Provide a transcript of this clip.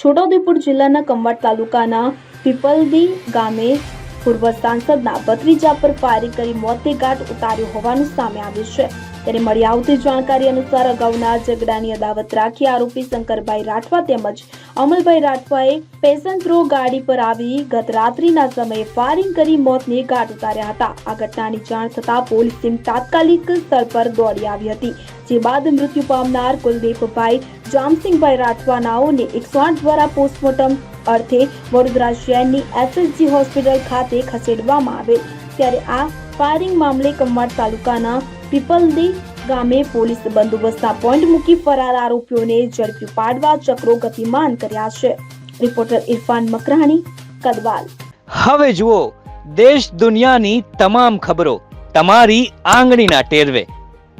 છોટાઉદેપુર જિલ્લાના કંવાટ તાલુકાના પીપલદી ગામે પૂર્વ સાંસદના ભત્રીજા પર ફાયરિંગ કરી મોતને ઘાટ ઉતાર્યો હોવાનું સામે આવ્યું છે. ત્યારે મળી આવતી જાણકારી અનુસાર અગાઉના ઝઘડાની અદાવત રાખી આરોપી શંકરભાઈ રાઠવા તેમજ અમલભાઈ રાઠવાએ પેશન થ્રો ગાડી પર આવી ગત રાત્રિના સમયે ફાયરિંગ કરી મોતને ઘાટ ઉતાર્યા હતા. આ ઘટનાની જાણ થતાં પોલીસ ટીમ તાત્કાલિક સ્થળ પર દોડી આવી હતી, જે બાદ મૃત્યુ પામનાર કુલદીપભાઈ જામસિંહભાઈ રાઠવાનાઓને એકસો દ્વારા પોસ્ટમોર્ટમ અર્થે વડોદરા શહેરની એસએસજી હોસ્પિટલ ખાતે ખસેડવામાં આવેલ. ત્યારે આ ફાયરિંગ મામલે કમાડ તાલુકાના પીપલદી ગામે પોલીસ બંદોબસ્તના પોઈન્ટ મૂકી ફરાર આરોપીઓને ઝડપી પાડવા ચક્રો ગતિમાન કર્યા છે. રિપોર્ટર ઇરફાન મકરાણી, કદવાલ. હવે જુઓ, દેશ દુનિયાની તમામ ખબરો તમારી આંગળીના ટેરવે.